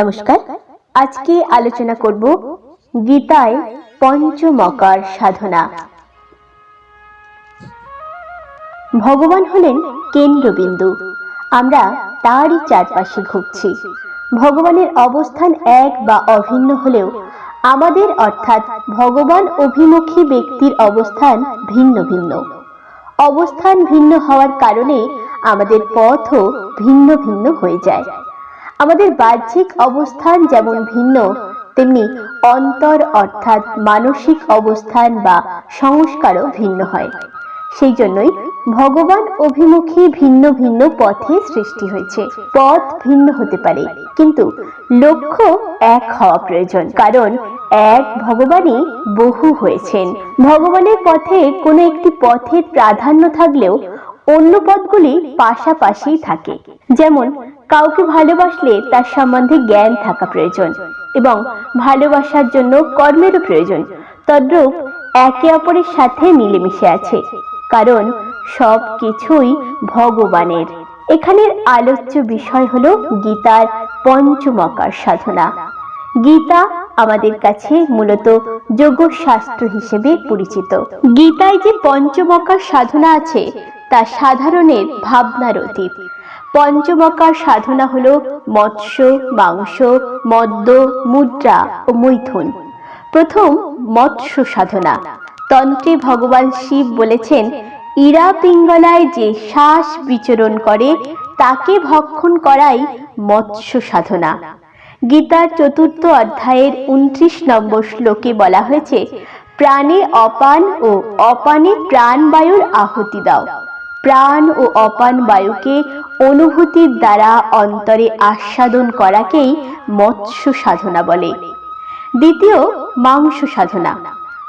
নমস্কার। আজকে আলোচনা করব গীতায় পঞ্চমকার সাধনা। ভগবান হলেন কেন্দ্রবিন্দু। আমরা তারই চারপাশে ঘুরছি। ভগবানের অবস্থান এক বা অভিন্ন হলেও আমাদের অর্থাৎ ভগবান অভিমুখী ব্যক্তির অবস্থান ভিন্ন ভিন্ন। অবস্থান ভিন্ন হওয়ার কারণে আমাদের পথও ভিন্ন ভিন্ন হয়ে যায়। আমাদের বাহ্যিক অবস্থান যেমন ভিন্ন, তেমনি অন্তর অর্থাৎ মানসিক অবস্থান বা সংস্কারও ভিন্ন হয়। সেই জন্যই ভগবান অভিমুখী ভিন্ন ভিন্ন পথে সৃষ্টি হয়েছে। পথ ভিন্ন হতে পারে, কিন্তু লক্ষ্য এক হওয়া প্রয়োজন, কারণ এক ভগবানই বহু হয়েছেন। ভগবানের পথে কোনো একটি পথের প্রাধান্য থাকলেও অন্য পথগুলি পাশাপাশি থাকে। যেমন কাউকে ভালোবাসলে তার সম্বন্ধে জ্ঞান থাকা প্রয়োজন এবং ভালোবাসার জন্য কর্মেরও প্রয়োজন। তদ্রূপ একে অপরের সাথে মিলেমিশে আছে, কারণ সব কিছুই ভগবানের। এখানের আলোচ্য বিষয় হলো গীতার পঞ্চমকার সাধনা। গীতা আমাদের কাছে মূলত যোগশাস্ত্র হিসেবে পরিচিত। গীতায় যে পঞ্চমকার সাধনা আছে, তা সাধারণের ভাবনার অতীত। পঞ্চমকার সাধনা হলো মৎস্য, মাংস, মদ্য, মুদ্রা ও মৈথুন। প্রথম মৎস্য সাধনা। তন্ত্রে ভগবান শিব বলেছেন, ইরা পিঙ্গলায় যে শ্বাস বিচরণ করে, তাকে ভক্ষণ করাই মৎস্য সাধনা। গীতার চতুর্থ অধ্যায়ের উনত্রিশ নম্বর শ্লোকে বলা হয়েছে, প্রাণে অপান ও অপানে প্রাণবায়ুর আহুতি দাও। প্রাণ ও অপান বায়ুকে অনুভূতির দ্বারা অন্তরে আস্বাদন করাকেই মৎস্য সাধনা বলে। দ্বিতীয়, মাংস সাধনা।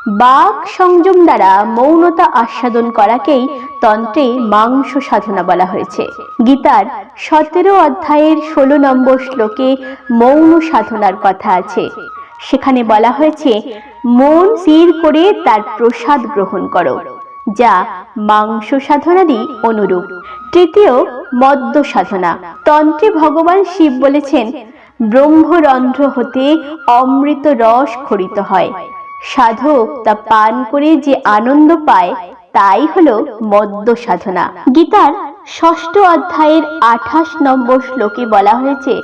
বাক সংযম দ্বারা মৌনতা আস্বাদন করাকেই তন্ত্রে মাংস সাধনা বলা হয়েছে। গীতার সতেরো অধ্যায়ের ষোলো নম্বর শ্লোকে মৌন সাধনার কথা আছে। সেখানে বলা হয়েছে, মন স্থির করে তার প্রসাদ গ্রহণ করো। যা মাংস সাধনারই অনুরূপ। তৃতীয়, মদ্য সাধনা। তন্ত্রে ভগবান শিব বলেছেন, ব্রহ্মরন্ধ্র হতে অমৃত রস খরিত হয়। সাধক তা পান করে যে আনন্দ পায়, তাই হল মদ্য সাধনা। গীতার ষষ্ঠ অধ্যায়ের আঠাশ নম্বর শ্লোকে বলা হয়েছে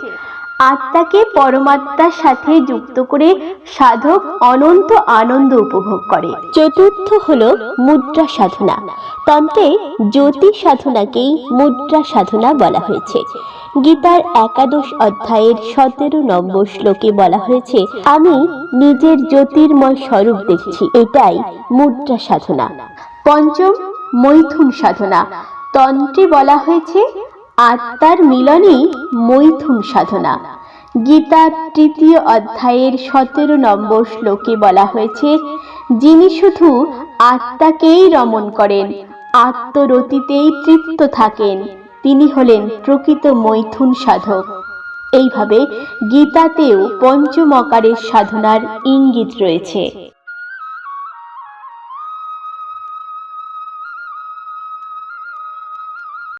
আত্মাকে পরমাত্মার সাথে যুক্ত করে সাধক অনন্ত আনন্দ উপভোগ করে। চতুর্থ হলো মুদ্রা সাধনা। তন্ত্রে জ্যোতি সাধনাকেই মুদ্রা সাধনা বলা হয়েছে। গীতার একাদশ অধ্যায়ের সতেরো নম্বর শ্লোকে বলা হয়েছে, আমি নিজের জ্যোতির্ময় স্বরূপ দেখছি, এটাই মুদ্রা সাধনা। পঞ্চম মৈথুন সাধনা। তন্ত্রে বলা হয়েছে আত্মার মিলনই মৈথুন সাধনা। গীতার তৃতীয় অধ্যায়ের সতেরো নম্বর শ্লোকে বলা হয়েছে, যিনি শুধু আত্মাকেই রমণ করেন, আত্মরতিতেই তৃপ্ত থাকেন, তিনি হলেন প্রকৃত মৈথুন সাধক। এইভাবে গীতাতেও পঞ্চমকারের সাধনার ইঙ্গিত রয়েছে।